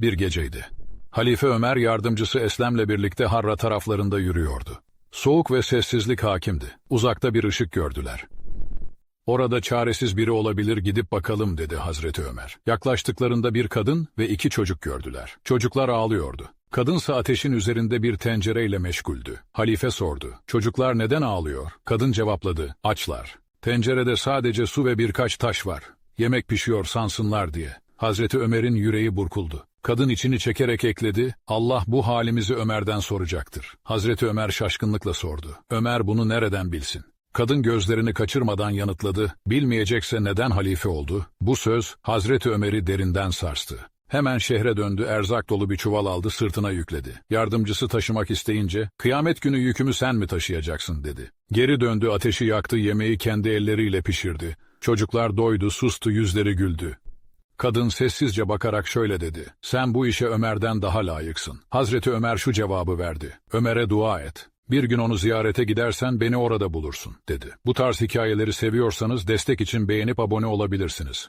Bir geceydi. Halife Ömer yardımcısı Eslem'le birlikte Harra taraflarında yürüyordu. Soğuk ve sessizlik hakimdi. Uzakta bir ışık gördüler. Orada çaresiz biri olabilir gidip bakalım dedi Hazreti Ömer. Yaklaştıklarında bir kadın ve iki çocuk gördüler. Çocuklar ağlıyordu. Kadınsa ateşin üzerinde bir tencereyle meşguldü. Halife sordu. Çocuklar neden ağlıyor? Kadın cevapladı. Açlar. Tencerede sadece su ve birkaç taş var. Yemek pişiyor sansınlar diye. Hazreti Ömer'in yüreği burkuldu. Kadın içini çekerek ekledi, Allah bu halimizi Ömer'den soracaktır. Hazreti Ömer şaşkınlıkla sordu. Ömer bunu nereden bilsin? Kadın gözlerini kaçırmadan yanıtladı, bilmeyecekse neden halife oldu? Bu söz Hazreti Ömer'i derinden sarstı. Hemen şehre döndü, erzak dolu bir çuval aldı, sırtına yükledi. Yardımcısı taşımak isteyince, kıyamet günü yükümü sen mi taşıyacaksın dedi. Geri döndü, ateşi yaktı, yemeği kendi elleriyle pişirdi. Çocuklar doydu, sustu, yüzleri güldü. Kadın sessizce bakarak şöyle dedi. Sen bu işe Ömer'den daha layıksın. Hazreti Ömer şu cevabı verdi. Ömer'e dua et. Bir gün onu ziyarete gidersen beni orada bulursun, dedi. Bu tarz hikayeleri seviyorsanız destek için beğenip abone olabilirsiniz.